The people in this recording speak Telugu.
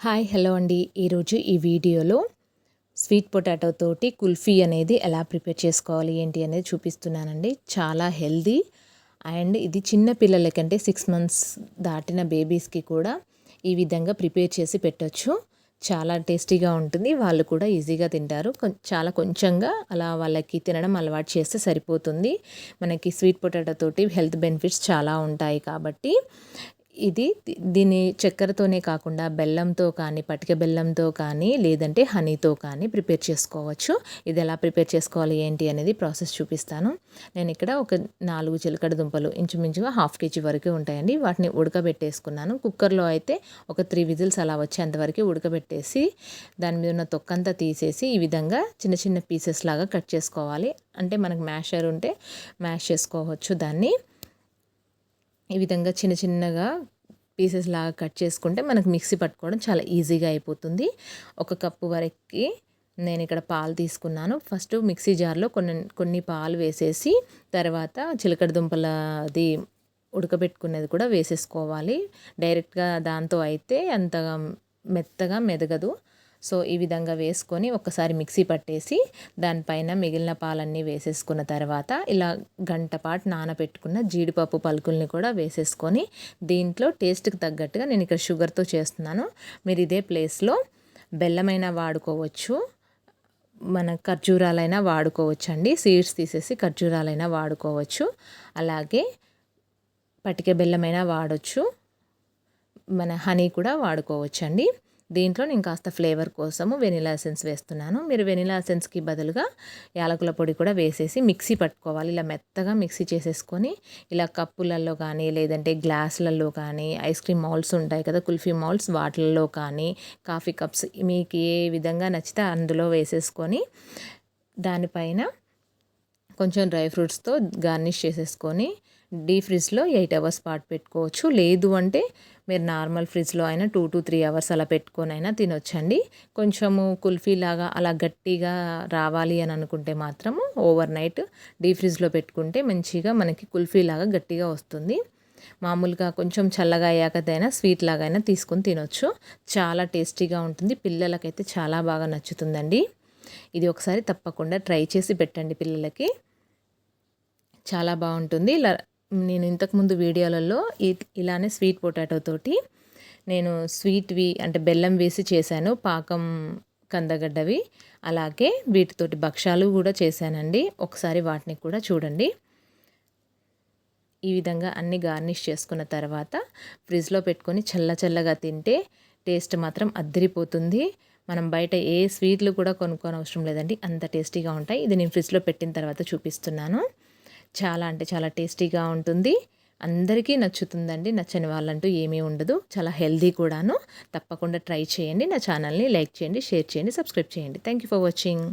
హాయ్ హలో అండి. ఈరోజు ఈ వీడియోలో స్వీట్ పొటాటో తోటి కుల్ఫీ అనేది ఎలా ప్రిపేర్ చేసుకోవాలి ఏంటి అనేది చూపిస్తున్నానండి. చాలా హెల్దీ అండ్ ఇది చిన్న పిల్లలకంటే సిక్స్ మంత్స్ దాటిన బేబీస్కి కూడా ఈ విధంగా ప్రిపేర్ చేసి పెట్టచ్చు. చాలా టేస్టీగా ఉంటుంది. వాళ్ళు కూడా ఈజీగా తింటారు. చాలా కొంచెంగా అలా వాళ్ళకి తినడం అలవాటు చేస్తే సరిపోతుంది. మనకి స్వీట్ పొటాటో తోటి హెల్త్ బెనిఫిట్స్ చాలా ఉంటాయి కాబట్టి ఇది దీని చక్కెరతోనే కాకుండా బెల్లంతో కానీ పటిక బెల్లంతో కానీ లేదంటే హనీతో కానీ ప్రిపేర్ చేసుకోవచ్చు. ఇది ఎలా ప్రిపేర్ చేసుకోవాలి ఏంటి అనేది ప్రాసెస్ చూపిస్తాను. నేను ఇక్కడ ఒక నాలుగు చిలకడ దుంపలు ఇంచుమించుగా హాఫ్ కేజీ వరకు ఉంటాయండి. వాటిని ఉడకబెట్టేసుకున్నాను. కుక్కర్లో అయితే ఒక త్రీ విజిల్స్ అలా వచ్చేంతవరకు ఉడకబెట్టేసి దాని మీద ఉన్న తొక్కంతా తీసేసి ఈ విధంగా చిన్న చిన్న పీసెస్ లాగా కట్ చేసుకోవాలి. అంటే మనకు మ్యాషర్ ఉంటే మ్యాష్ చేసుకోవచ్చు దాన్ని. ఈ విధంగా చిన్న చిన్నగా పీసెస్ లాగా కట్ చేసుకుంటే మనకు మిక్సీ పట్టుకోవడం చాలా ఈజీగా అయిపోతుంది. ఒక కప్పు వరకు నేను ఇక్కడ పాలు తీసుకున్నాను. ఫస్ట్ మిక్సీ జార్లో కొన్ని కొన్ని పాలు వేసేసి తర్వాత చిలకడ దుంపలది ఉడకబెట్టుకునేది కూడా వేసేసుకోవాలి. డైరెక్ట్గా దాంతో అయితే అంతగా మెత్తగా మెదగదు. సో ఈ విధంగా వేసుకొని ఒకసారి మిక్సీ పట్టేసి దానిపైన మిగిలిన పాలన్నీ వేసేసుకున్న తర్వాత ఇలా గంట పాటు నానబెట్టుకున్న జీడిపప్పు పలుకుల్ని కూడా వేసేసుకొని దీంట్లో టేస్ట్కి తగ్గట్టుగా నేను ఇక్కడ షుగర్తో చేస్తున్నాను. మీరు ఇదే ప్లేస్లో బెల్లమైనా వాడుకోవచ్చు మన ఖర్జూరాలైనా వాడుకోవచ్చు అండి సీడ్స్ తీసేసి ఖర్జూరాలైనా వాడుకోవచ్చు. అలాగే పటిక బెల్లమైనా వాడచ్చు. మన హనీ కూడా వాడుకోవచ్చు అండి దీంట్లో నేను కాస్త ఫ్లేవర్ కోసము వెనిలా ఎసెన్స్ వేస్తున్నాను. మీరు వెనిలా ఎసెన్స్కి బదులుగా యాలకుల పొడి కూడా వేసేసి మిక్సీ పట్టుకోవాలి. ఇలా మెత్తగా మిక్సీ చేసేసుకొని ఇలా కప్పులలో కానీ లేదంటే గ్లాసులలో కానీ ఐస్ క్రీమ్ మౌల్స్ ఉంటాయి కదా కుల్ఫీ మౌల్స్ వాటిల్లో కానీ కాఫీ కప్స్ మీకు ఏ విధంగా నచ్చితే అందులో వేసేసుకొని దానిపైన కొంచెం డ్రై ఫ్రూట్స్తో గార్నిష్ చేసేసుకొని డీ ఫ్రిడ్జ్లో ఎయిట్ అవర్స్ పాటు పెట్టుకోవచ్చు. లేదు అంటే మీరు నార్మల్ ఫ్రిడ్జ్లో అయినా టూ టు త్రీ అవర్స్ అలా పెట్టుకొని అయినా తినొచ్చండి. కొంచెము కుల్ఫీ లాగా అలా గట్టిగా రావాలి అని అనుకుంటే మాత్రము ఓవర్ నైట్ డీ ఫ్రిడ్జ్లో పెట్టుకుంటే మంచిగా మనకి కుల్ఫీ లాగా గట్టిగా వస్తుంది. మామూలుగా కొంచెం చల్లగా అయ్యాకదైనా స్వీట్ లాగైనా తీసుకొని తినొచ్చు. చాలా టేస్టీగా ఉంటుంది. పిల్లలకైతే చాలా బాగా నచ్చుతుందండి. ఇది ఒకసారి తప్పకుండా ట్రై చేసి పెట్టండి పిల్లలకి. చాలా బాగుంటుంది. ఇలా నేను ఇంతకుముందు వీడియోలలో ఇలానే స్వీట్ పొటాటో తోటి నేను స్వీట్వి అంటే బెల్లం వేసి చేశాను పాకం కందగడ్డవి అలాగే వీటితోటి భక్షాలు కూడా చేశానండి. ఒకసారి వాటిని కూడా చూడండి. ఈ విధంగా అన్ని గార్నిష్ చేసుకున్న తర్వాత ఫ్రిడ్జ్లో పెట్టుకొని చల్ల చల్లగా తింటే టేస్ట్ మాత్రం అద్దరిపోతుంది. మనం బయట ఏ స్వీట్లు కూడా కొనుక్కోని అవసరం లేదండి. అంత టేస్టీగా ఉంటాయి. ఇది నేను ఫ్రిడ్జ్లో పెట్టిన తర్వాత చూపిస్తున్నాను. చాలా అంటే చాలా టేస్టీగా ఉంటుంది. అందరికీ నచ్చుతుందండి. నచ్చని వాళ్ళంటూ ఏమీ ఉండదు. చాలా హెల్దీ కూడాను. తప్పకుండా ట్రై చేయండి. నా ఛానల్ని లైక్ చేయండి షేర్ చేయండి సబ్స్క్రైబ్ చేయండి. Thank you for watching.